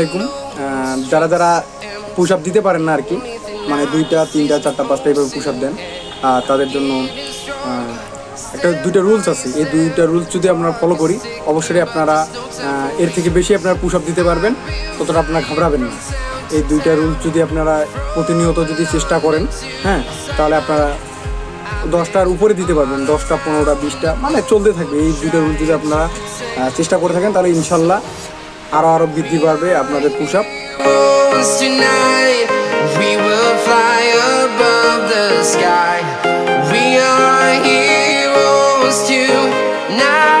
আলাইকুম। যারা যারা পুশ আপ দিতে পারেন না আর কি মানে দুইটা, তিনটা, চারটা, পাঁচটা এইভাবে পুশ আপ দেন তাদের জন্য একটা দুইটা রুলস আছে। এই দুইটা রুলস যদি আমরা ফলো করি, অবশ্যই আপনারা এর থেকে বেশি আপনারা পুশ আপ দিতে পারবেন, ততটা আপনারা ঘাবড়াবেন না। এই দুইটা রুলস যদি আপনারা প্রতিনিয়ত যদি চেষ্টা করেন হ্যাঁ তাহলে আপনারা দশটার উপরে দিতে পারবেন, দশটা, পনেরোটা, বিশটা মানে চলতে থাকবে। এই দুইটা রুল যদি আপনারা চেষ্টা করে থাকেন, তাহলে ইনশাল্লাহ আরও আরও বৃদ্ধি পাবে আপনাদের পোশাক Now